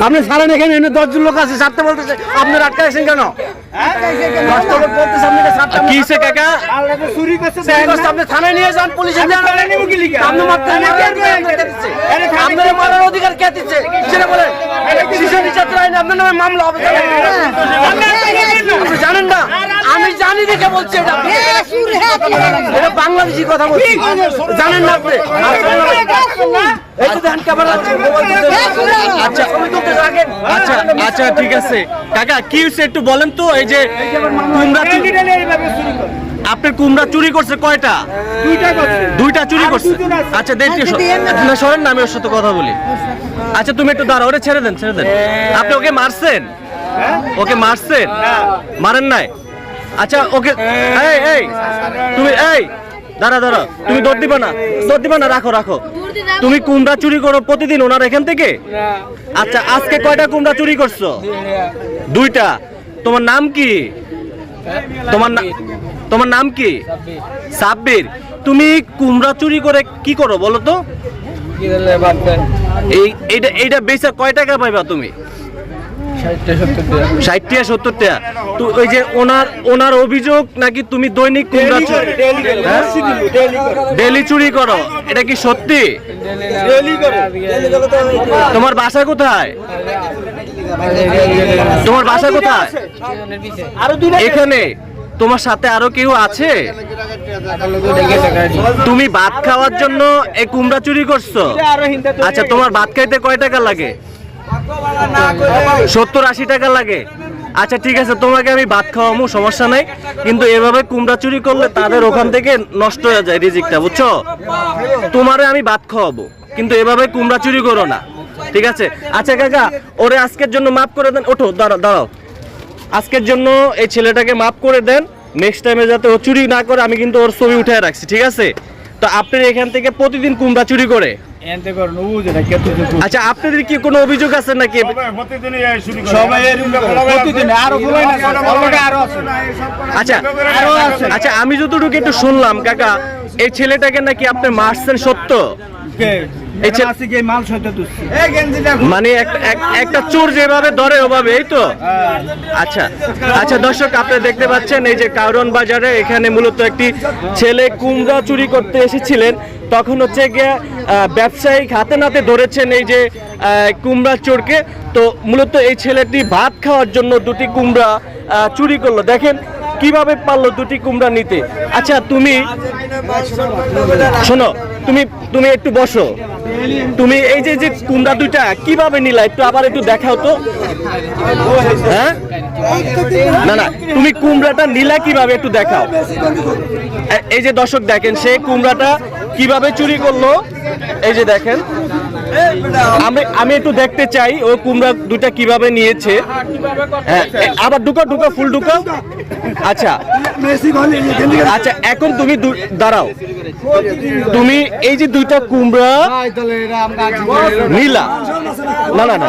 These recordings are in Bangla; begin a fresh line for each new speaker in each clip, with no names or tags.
আপনি সারেন এখানে এনে দশজন লোক আছে সারতে বলতেছে আপনি আটকাইছেন কেন? জানেন না। আমি জানি দেখে বলছি এটা। এটা বাংলাদেশি কথা বলছি। জানেন না আপনি? এই তো ধ্যান ক্যামেরা আছে মোবাইল তুলতে- আচ্ছা আমি তুলতে রাখেন
আচ্ছা আচ্ছা ঠিক আছে। কাকা কি হয়েছে একটু বলেন তো এই যে কুমড়া আপনার কুমড়া চুরি করছে কয়টা? দুইটা চুরি করছে? আচ্ছা দেখতে না। সরেন না আমি ওর সাথে কথা বলি। আচ্ছা তুমি একটু দাঁড়াও ওরে ছেড়ে দেন ছেড়ে দেন। আপনি ওকে মারছেন? ওকে মারছেন? মারেন নাই? আচ্ছা ওকে এই এই তুমি এই দাঁড়া দাঁড়া তুমি দৌড় দিবা না দৌড় দিবা না রাখো রাখো। তুমি কুমড়া চুরি করো প্রতিদিন ওনার এখান থেকে? আচ্ছা আজকে কয়টা কুমড়া চুরি করছ? দুইটা। তোমার নাম কি? তোমার তোমার নাম কি? সাব্বির। তুমি কুমড়া চুরি করে কি করো বলো তো? এই এইটা এইটা বেচা কয় টাকা পাইবা তুমি? ষাট টাকা সত্তর টাকা তো ওই যে ওনার ওনার অভিযোগ নাকি তুমি দৈনিক কুমড়া ডেলি চুরি করো। এটা কি সত্যি? তোমার বাসা কোথায়? তোমার বাসা কোথায়? এখানে। তোমার সাথে আরও কেউ আছে? তুমি ভাত খাওয়ার জন্য এই কুমড়া চুরি করছ? আচ্ছা তোমার ভাত খাইতে কয় টাকা লাগে? সত্তর আশি টাকা লাগে। আচ্ছা ঠিক আছে, তোমাকে আমি ভাত খাওয়াবো সমস্যা নাই। কিন্তু এভাবে কুমড়া চুরি করলে তাদের ওখান থেকে নষ্ট হয়ে যায় রিজিকটা, বুঝছ? তোমারে আমি ভাত খাওয়াবো, কিন্তু এভাবে কুমড়া চুরি করো না, ঠিক আছে? আচ্ছা কাকা, ওরে আজকের জন্য মাফ করে দেন, ওঠো, দাঁড়াও দাঁড়াও। আজকের জন্য এই ছেলেটাকে মাফ করে দেন নেক্সট টাইমে যাতে ও চুরি না করে, আমি কিন্তু ওর ছবি উঠে রাখছি, ঠিক আছে? তো আপনি এখান থেকে প্রতিদিন কুমড়া চুরি করে আচ্ছা আপনাদের কি কোনো অভিযোগ আছে নাকি? আচ্ছা আচ্ছা আমি যতটুকু একটু শুনলাম কাকা এই ছেলেটাকে নাকি আপনি মারছেন সত্য? মানে একটা একটা চোর যেভাবে ধরে ওভাবে এই তো? আচ্ছা আচ্ছা দর্শক আপনি দেখতে পাচ্ছেন এই যে কাউরন বাজারে এখানে মূলত একটি ছেলে কুমড়া চুরি করতে এসেছিলেন। তখন হচ্ছে গিয়ে ব্যবসায়িক হাতে নাতে ধরেছেন এই যে কুমড়া চোরকে। তো মূলত এই ছেলেটি ভাত খাওয়ার জন্য দুটি কুমড়া চুরি করল। দেখেন কীভাবে পারল দুটি কুমড়া নিতে। আচ্ছা তুমি শোনো, তুমি তুমি একটু বসো। তুমি এই যে যে কুমড়া দুইটা কীভাবে নিলা? একটু আবার একটু দেখাও তো। হ্যাঁ? না না, তুমি কুমড়াটা নিলা কীভাবে একটু দেখাও। এই যে দর্শক দেখেন সে কুমড়াটা কীভাবে চুরি করল? এই যে দেখেন। আমি আমি একটু দেখতে চাই ও কুমড়া দুটা কীভাবে নিয়েছে। হ্যাঁ আবার ঢুকা ঢুকা ফুল ঢুকা আচ্ছা। আচ্ছা এখন তুমি দাঁড়াও। তুমি এই যে দুইটা কুমড়া নীলা। না না না।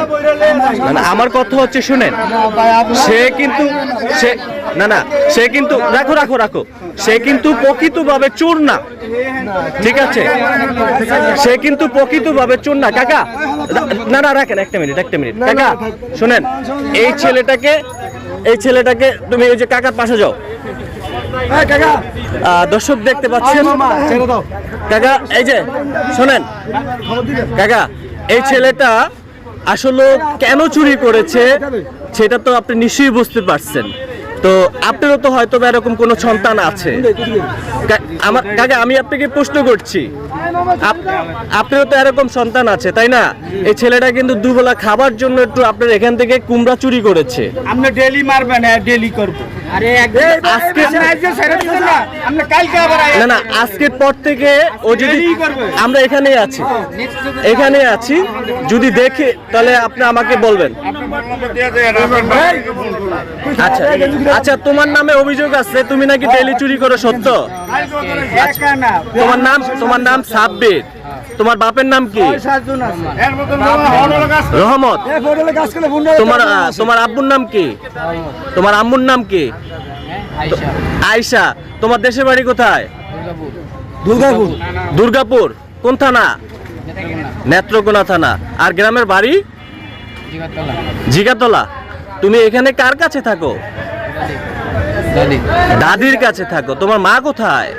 না, আমার কথা হচ্ছে শুনেন সে কিন্তু সে না না সে কিন্তু রাখো রাখো রাখো। সে কিন্তু প্রকৃতভাবে চোর না। ঠিক আছে? সে কিন্তু প্রকৃতভাবে চোর না। কাকা না না রাখেন একটা মিনিট একটা মিনিট। কাকা শুনেন এই ছেলেটাকে এই ছেলেটাকে তুমি ওই যে কাকার পাশে যাও। দর্শক দেখতে পাচ্ছেন? কাকা এই যে শোনেন। কাকা এই ছেলেটা আসলে কেন চুরি করেছে, সেটা তো আপনি নিশ্চয়ই বুঝতে পারছেন। তো আপনারও তো হয়তো এরকম কোনো সন্তান আছে। আমার কাকা আমি আপনাকে প্রশ্ন করছি। আপ- আপনারও তো এরকম সন্তান আছে তাই না? এই ছেলেটা কিন্তু দুবেলা খাবার জন্য একটু আপনার এখান থেকে কুমড়া চুরি করেছে।
আপনি ডেলি মারবেন হ্যাঁ ডেলি করব। আরে
আজকে
আপনি কালকে আবার
না না আজকের পর থেকে ও যদি আমরা এখানেই আছি। এখানে আছি। যদি দেখে তাহলে আপনি আমাকে বলবেন। আচ্ছা আচ্ছা তোমার নামে অভিযোগ আছে তুমি নাকি ডেলি চুরি করো সত্য? তোমার নাম তোমার নাম সাব্বির। তোমার বাপের নাম কি? রহমত। তোমার তোমার আব্বুর নাম কি? তোমার আম্মুর নাম কি? আয়শা। তোমার দেশের বাড়ি কোথায়?
দুর্গাপুর।
দুর্গাপুর। কোন থানা? নেত্রকোনা থানা। আর গ্রামের বাড়ি? জিগাতলা। তুমি এখানে কার কাছে থাকো? দাদির কাছে থাকো। তোমার মা কোথায়?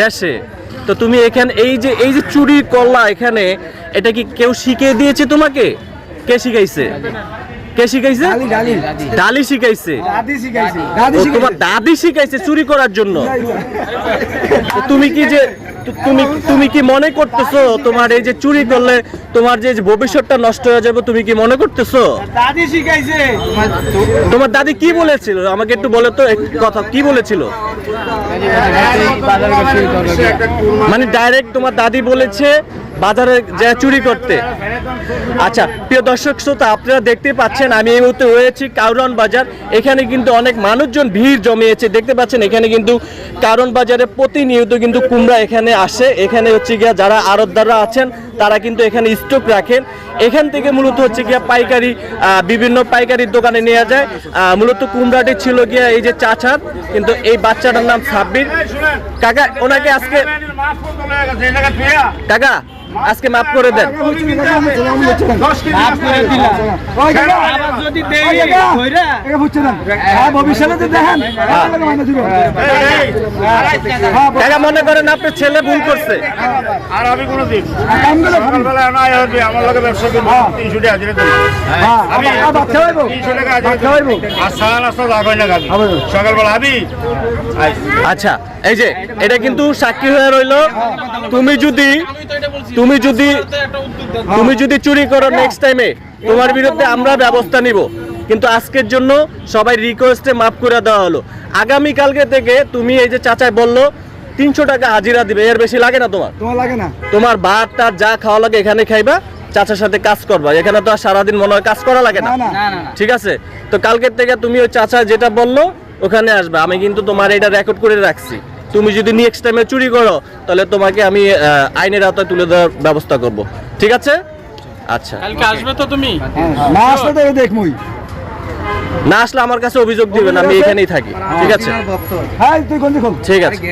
দেশে। তো তুমি এখানে এই যে এই যে চুরি করলা এখানে এটা কি কেউ শিখিয়ে দিয়েছে তোমাকে? কে শিখাইছে? কে শিখাইছে? ডালি শিখাইছে। তোমার দাদি শিখাইছে চুরি করার জন্য। তুমি কি যে তুমি তুমি কি মনে করতেছো তোমার এই যে চুরি করলে তোমার যে ভবিষ্যৎটা নষ্ট হয়ে যাবে তুমি কি মনে করতেছো?
দাদি শিখাইছে।
তোমার দাদি কি বলেছিল? আমাকে একটু বলে তো এক কথা কি বলেছিল? মানে ডাইরেক্ট তোমার দাদি বলেছে বাজারে যা চুরি করতে। আচ্ছা প্রিয় দর্শক শ্রোতা আপনারা দেখতে পাচ্ছেন আমি এই মুহূর্তে রয়েছি কাউরন বাজার। এখানে কিন্তু অনেক মানুষজন ভিড় জমিয়েছে। দেখতে পাচ্ছেন এখানে কিন্তু কারণ বাজারে প্রতিনিয়ত কিন্তু কুমড়া এখানে আসে। এখানে হচ্ছে গিয়া যারা আড়তদাররা আছেন তারা কিন্তু এখানে স্টক রাখেন। এখান থেকে মূলত হচ্ছে গিয়া পাইকারি বিভিন্ন পাইকারির দোকানে নেওয়া যায়। মূলত কুমড়াটি ছিল গিয়া এই যে চাচার কিন্তু এই বাচ্চাটার নাম সাব্বির। কাকা ওনাকে আজকে কাকা আজকে মাফ করে দেন। মনে করেন আপনার ছেলে ভুল করছে।
আর আমি কোনো দিন সকালবেলা না আয় হবে আমার লগে ব্যবসা করব তিনশো টাকা হাজিরা দেবো। আমি তিনশো টাকা হাজিরা দেবো। হয়
আচ্ছা এই যে এটা কিন্তু সাক্ষী হয়ে রইল। তুমি যদি তুমি যদি তুমি যদি চুরি করো নেক্সট টাইমে তোমার বিরুদ্ধে আমরা ব্যবস্থা নিব। কিন্তু আজকের জন্য সবাই রিকোয়েস্টে মাফ করে দেওয়া হলো। আগামী কালকে থেকে তুমি এই যে চাচাই বলল তিনশো টাকা হাজিরা দিবে এর বেশি লাগে না তোমার?
তোমার লাগে না?
তোমার ভাত টাত যা খাওয়া লাগে এখানে খাইবা চাচার সাথে কাজ করবা। এখানে তো আর সারাদিন মনে হয় কাজ করা লাগে না।
না না।
ঠিক আছে? তো কালকের থেকে তুমি ওই চাচা যেটা বলল ওখানে আসবে। আমি কিন্তু তোমার এটা রেকর্ড করে রাখছি। তুমি যদি নেক্সট টাইমে চুরি করো তাহলে তোমাকে আমি আইনের আওতায় তুলে দেওয়ার ব্যবস্থা করব। ঠিক আছে? আচ্ছা।
কালকে আসবে তো তুমি?
না আসলে তো দেখমুই
না আসলে আমার কাছে অভিযোগ দিবেন আমি এখানেই থাকি। ঠিক আছে?
হ্যাঁ তুই কোন
ঠিক আছে।